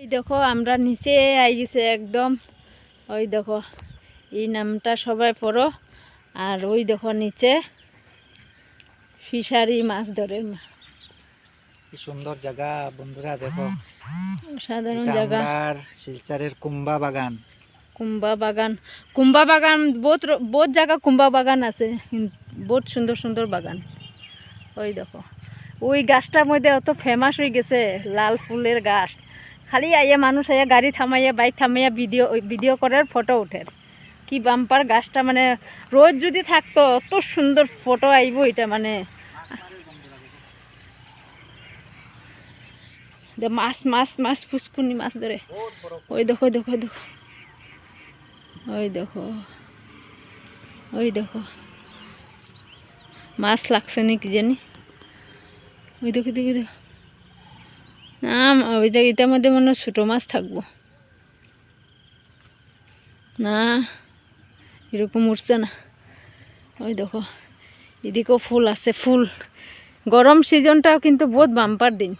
এই দেখো আমরা নিচে আই গেছে একদম। ওই দেখো এই নামটা সবাই পড়ো। আর ওই দেখো নিচে ফিশারি মাছ ধরে। কি সুন্দর জায়গা বন্ধুরা দেখো। সাধারণ জায়গা। শিলচরের কুম্বা বাগান। কুম্বা বাগান। কুম্বা বাগান বহুত বহুত জায়গা কুম্বা বাগান আছে। বহুত সুন্দর সুন্দর বাগান। ওই দেখো ওই গাছটার মধ্যে অত ফেমাস হয়ে গেছে লাল ফুলের গাছ। খালি আইয়া মানুষ আইয়া গাড়ি থামাইয়া, বাইক থামাইয়া ভিডিও ভিডিও করার ফটো উঠে কি বাম্পার গাছটা মানে রোজ যদি থাকতো, অত সুন্দর ফটো আইব এটা মানে। মাছ মাছ মাছ ফুসকুনি মাছ ধরে। ওই দেখো দেখো দেখো। ওই দেখো ওই দেখো। মাছ লাগছে নাকি জানি। ওই দেখো দেখো দেখো। না ওই দেখ এটার মধ্যে মনে হয় ছোটো মাছ থাকব। না, এরকম উঠছে না। ওই দেখো, এদিকেও ফুল আছে, ফুল। গরম সিজনটাও কিন্তু বহুত বাম্পার দিন।